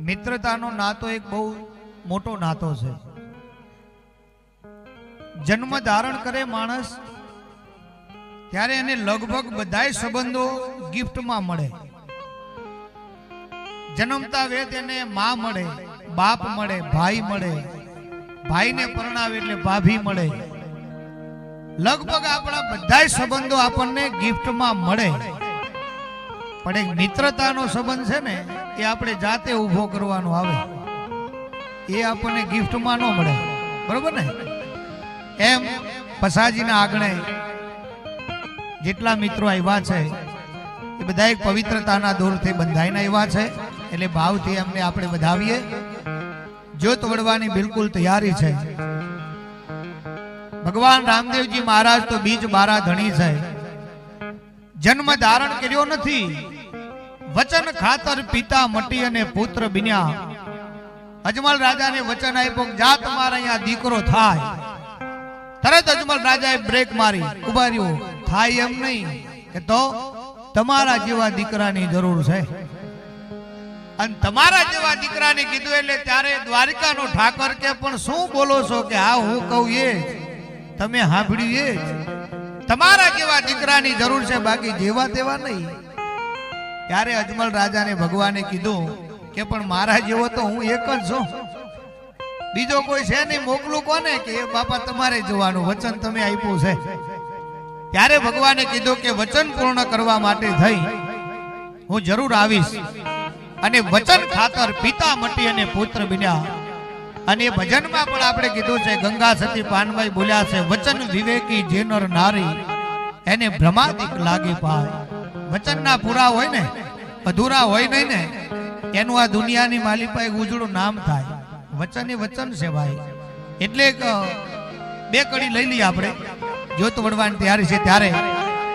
મિત્રતાનો નાતો એક બહુ મોટો નાતો છે. જન્મ ધારણ કરે માણસ, ત્યારે એને લગભગ બધાય સંબંધો ગિફ્ટમાં મળે. જન્મતા વેત એને મા મળે, બાપ મળે, ભાઈ મળે, ભાઈને પરણાવે એટલે ભાભી મળે. લગભગ આપણા બધાય સંબંધો આપણને ગિફ્ટમાં મળે. પણ એક મિત્રતાનો સંબંધ છે ને, એ આપણે જાતે ઊભો કરવાનો આવે. એ આપણને ગિફ્ટમાં ન મળે. બરોબર ને? એમ પસાજીના આગણે જેટલા મિત્રો આવ્યા છે, એ બધા એક પવિત્રતાના દોરથી બંધાઈને આવ્યા છે, એટલે ભાવથી એમને આપણે વધાવીએ. જ્યોત વડવાની બિલકુલ તૈયારી છે. ભગવાન રામદેવજી મહારાજ તો બીજ બારા ધણી છે. જન્મ ધારણ કર્યો નથી. વચન ખાતર પિતા મટી અને પુત્ર બિન્યા. અજમલ રાજાને વચન આપ્યું જા, તમારે અહીંયા દીકરો થાય. તરત અજમલ રાજાએ બ્રેક મારી, ઊભા થાય એમ નહીં. કે તો તમારા જેવા દીકરાની જરૂર છે. અને તમારા જેવા દીકરાને કીધું એટલે ત્યારે દ્વારિકાનો ઠાકર કે, પણ શું બોલો છો કે હા, હું કહું એ તમે સાંભળ્યું એ તમારા જેવા દીકરાની જરૂર છે, બાકી જેવા તેવા નહીં. ત્યારે અજમલ રાજાને ભગવાને કીધું કે, પણ મારા જેવો તો હું એક જ છું. બીજો કોઈ છે નહીં. મોકલું કોને કે, એ બાપા, તમારે જોવાનું. વચન તમે આપ્યું છે. ત્યારે ભગવાને કીધું કે, વચન પૂર્ણ કરવા માટે થઈ. હું જરૂર આવીશ. અને વચન ખાતર પિતા મટી અને પુત્ર બન્યા. અને ભજનમાં પણ આપણે કીધું છે, ગંગા સતી પાનભાઈ બોલ્યા છે, વચન વિવેકી જેનર નારી, એને ભ્રમાદિક લાગે પાય વચનના પૂરા હોય ને, અધૂરા હોય નહીં ને, એનું આ દુનિયાની માલિપા એક ઉજળું નામ થાય. વચન એ વચન છે ભાઈ. એટલે બે કડી લઈ લઈએ આપણે. જોત વડવાની તૈયારી છે ત્યારે.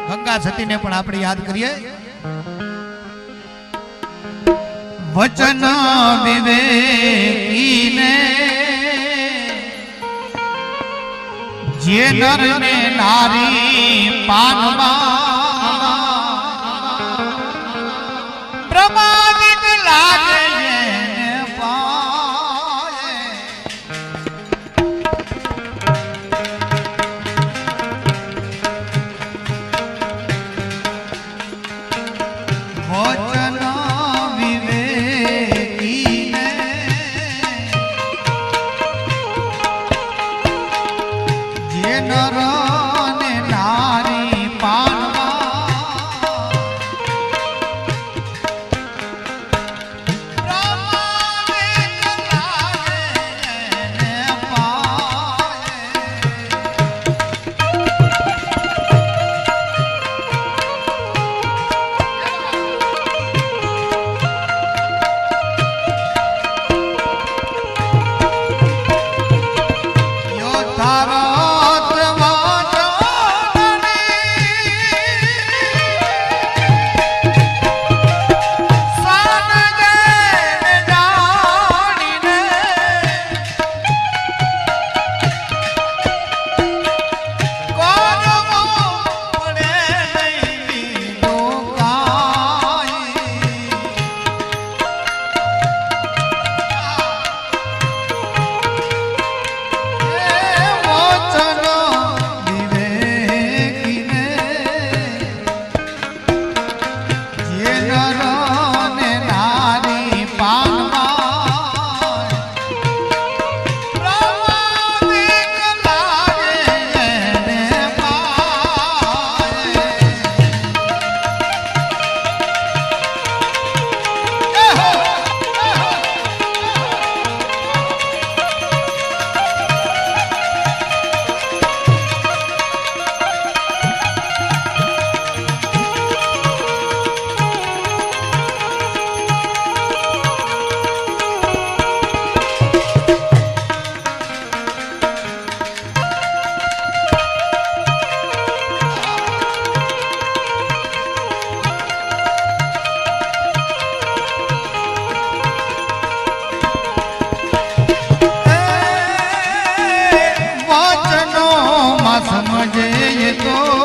ગંગા સતીને પણ આપણે યાદ કરીએ. વચન વિવેકીને, જે નર ને નારી પાનમાં જે નર ને નારી પાનવા को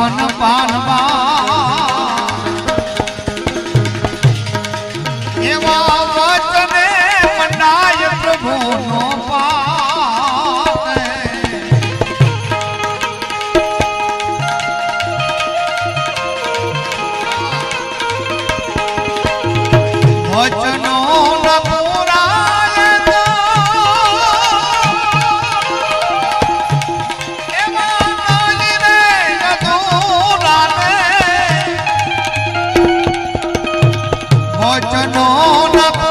પાવન પાનમાં એવા વચને મનાય પ્રભુનો વચનો ન No.